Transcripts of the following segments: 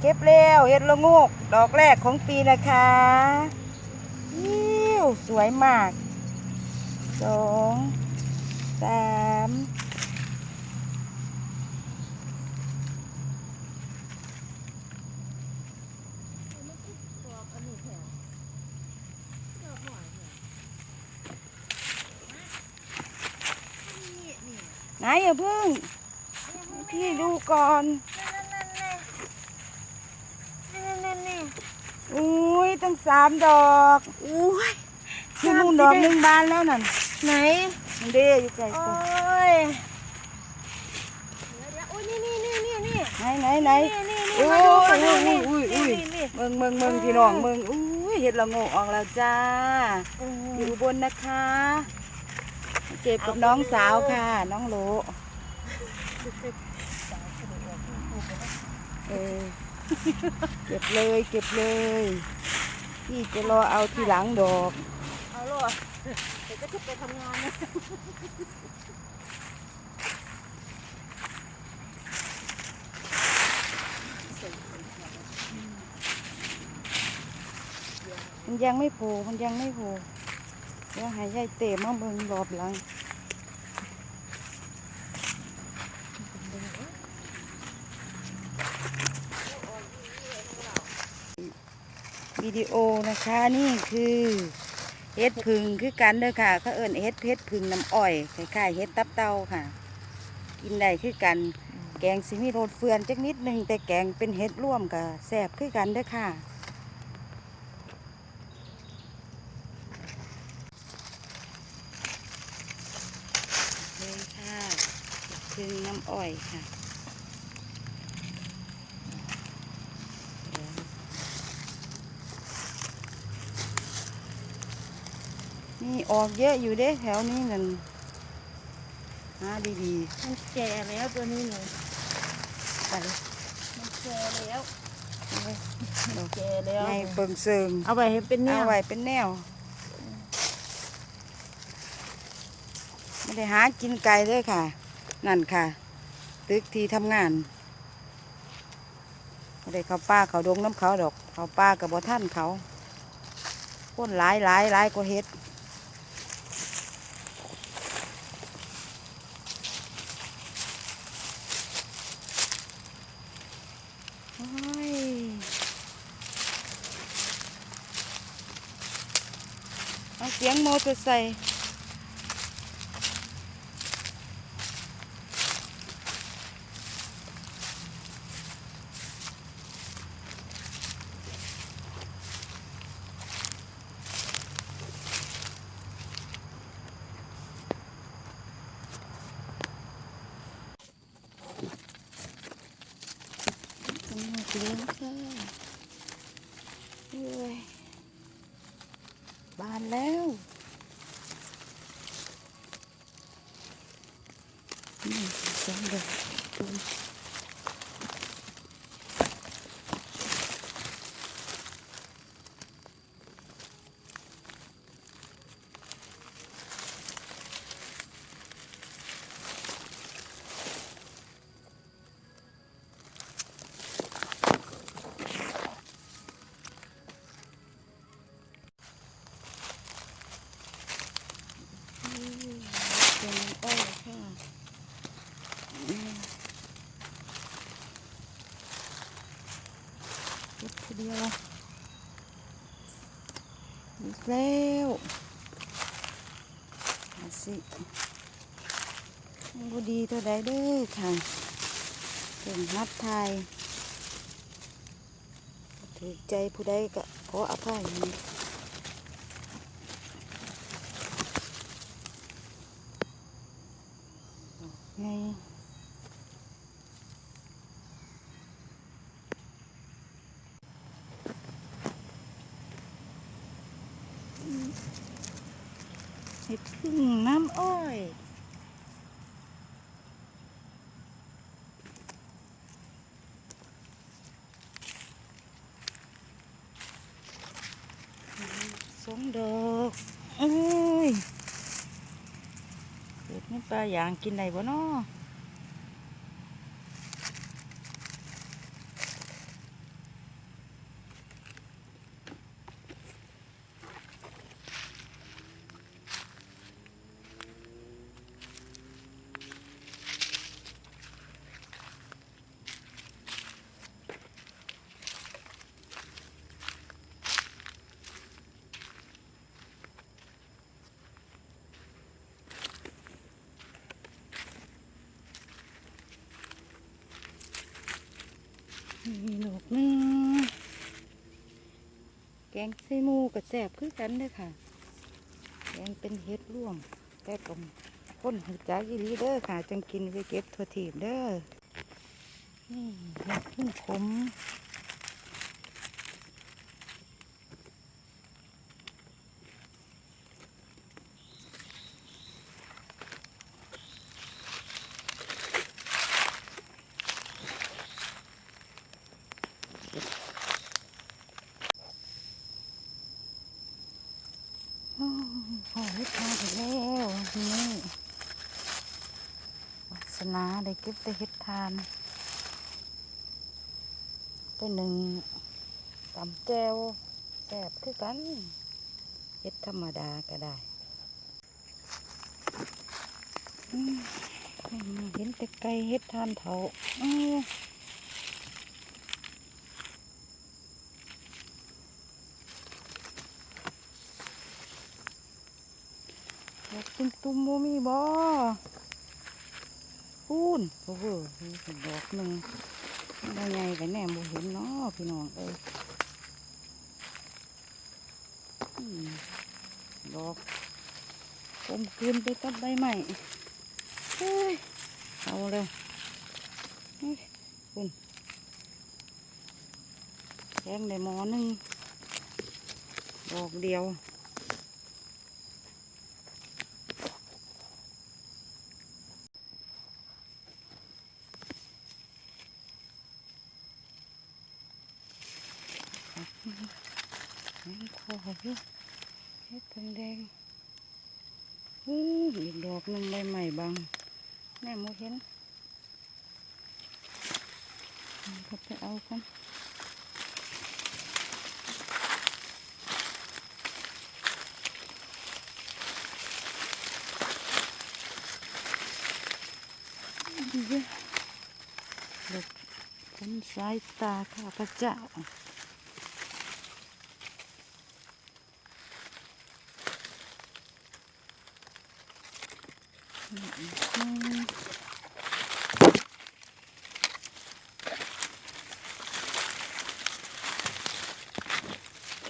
เก็บแล้วเห็ดละโงกดอกแรกของปีนะคะยิ้วสวยมากสองสามไหนอย่าพิ่งพี่ดูก่อน อุ้ยตั้งสามดอกอุ้ยที่นู่นดอกหนึ่งบานแล้วนั่นไหนมันเด้อยู่ไกลโอ้ตัวยเดี๋ยวเดี๋ยวโอ้ยนี่นี่นี่นี่นี่ ไหนไหนไหนนี่นี่อุ้ยมาดูอุ้ยนี่อุ้ยอุ้ยนี่นี่ เมืองเมืองเมืองพี่น้องเมืองอุ้ยเห็ดละโงกออกแล้วจ้า อืมอยู่บนนะคะ เก็บกับน้องสาวค่ะ น้องโหลเออ เก็บเลยเก็บเลย พี่จะรอเอาทีหลังดอก เอาลูกเดี๋ยวก็จะไปทำงานนะมันยังไม่โผล่มันยังไม่โผล่เดี๋ยวใหายายเตะมาเบิ่งรอบหลัง วิดีโอนะคะนี่คือเฮ็ดผึ่งคือกันเด้อค่ะเขาเอิ้นเฮ็ดเฮ็ดผึ่งน้ำอ้อยคล้ายๆเฮ็ดตับเต่าค่ะ กินได้คือกันแกงสิมีโรสเฟือนจักนิดหนึงแต่แกงเป็นเฮ็ดร่วมกับแซ่บคือกันเด้อค่ะเลยค่ะพึ่งน้ำอ้อยค่ะเดี๋ยว นี่ออกเยอะอยู่เด้แถวนี้นั่นหาดีมันแก่แล้วตัวนี้หนูๆไปเลยมันแก่แล้วเอาไว้มันแก่แล้วในเบิ่งเซิงเอาไปให้เป็นเนี่ยเอาไว้เป็นแนวไม่ได้หากินไก่เลยค่ะ นั่นค่ะ ตึกที่ทำงานไม่ได้เขาป้าเขาดงน้ำเขาดอก เขาป้ากับบ่ท่านเขาคนหลายหลายหลายกว่าเฮ็ดโอ้ยเอาเสียงโม อเตอร์ไซค์เป็นหมดเลี้ยงค่ะเอ้ยบานแล้วนี่ ส เดียวอีกแล้วมาสิบ่ดีเท่าใดเด้อค่ะเป็นนัดไทยถือใจผู้ใดก็ขออภัยไง ห็ดพึ่งน้ำอ้อยสองดอกเอ้ยเห็ดนี่ปลาอย่างกินได้บ่เนาะ มีลูกหนึงแกงไส้หมูกับแสบคือกันเด้อค่ะ แกงเป็นเห็ดร่วมแต่กลมคนหูจักอีรีเด้อค่ะ จังกินไปเก็บทั่วทีบเด้อนี่เห็ดขึ้นขม โอ้ยพอให้ทานอีกแล้วนี่วาส นาได้เก็บแต่เห็ดทานไปหนึ่งตำแจวแซบคือกันเห็ดธรรมดาก็ได้เห็นแต่ไก่เห็ดทานเถาอื้อดอกตุ้มตุ้มๆบ่มีบ่ พูนโอ้โหดอกหนึ่งได้ไงกันแน่บ่เห็นเนาะพี่น้องเอ้ยอืมดอกกลมกลืนไปกับใบไม้เฮ้ยเอาเลยคุณแกงได้หมอหนึ่งดอกเดียว นี่คออยู่เฮ็ดเพิ่งแดงอู้อีกดอกหนึ่งใบใหม่บางแม่โมเห็นเขาไปเอากันดีเว้ยหลบพ้นสายตาข้าพเจ้า อืม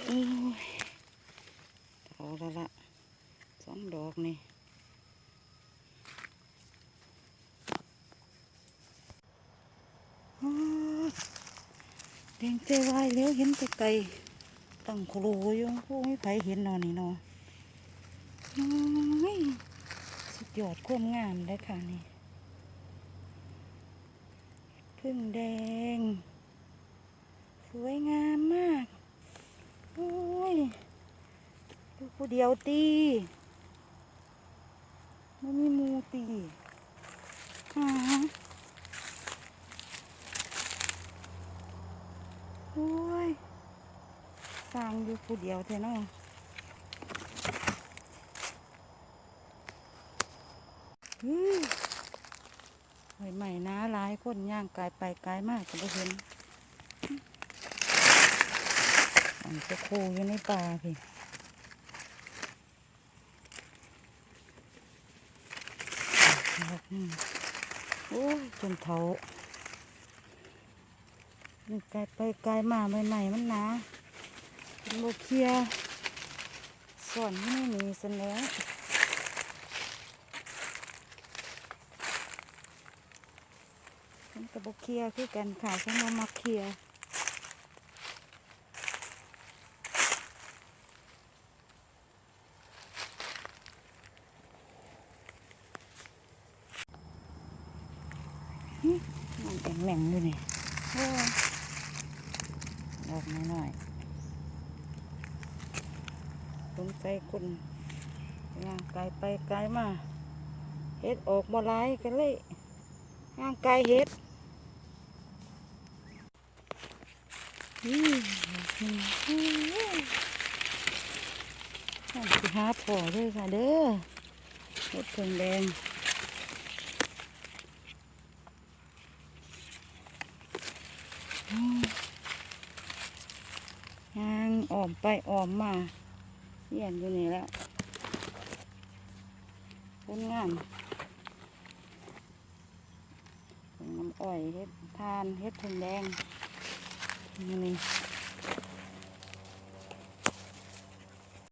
โอ้ยเอาละละสองดอกนี่อ้าว แดงเจ้วายแล้วเห็นไกลๆตั้งโคโลอยู่โอ้ยไผเห็นนอนนี่นอนสุดยอดความงามเลยค่ะนี่พึ่งแดง สวยงามมากโอ้ยดูผู้เดียวตีไม่มีมูตีหา อ้ยสร้างอยู่ผู้เดียวเท่เนาะอืมใหม่ใหม่นะหลายคนย่างกายไปกายมากก็บ่เห็นมันจะคูอยู่ในป่าพี่โอ้ยจนเถา นี่กายไปกายมาใหม่ใหม่มันหนาเป็นโมเคียส่วนไม่มีเสนอฉันกับบเคียคือกันค่ะฉันมามาเคียร์หึมันแข็งแหม่งอยู่นี่ โอ้ยดอกน้อยๆสงใจคนย่างไกลไปไกลมาเฮ็ดออกบ่หลายกันเลยย่างไกลเฮ็ดอืมอืมอืมต้องไปหาพอเลยค่ะเด้อเห็ดเพิงแดงอืมยางอ้อ มไปออมมาเยี่ยนอยู่นี่แล้วคนงานน้ำอ้อยเห็ดทานเห็ดถึงแดงนี่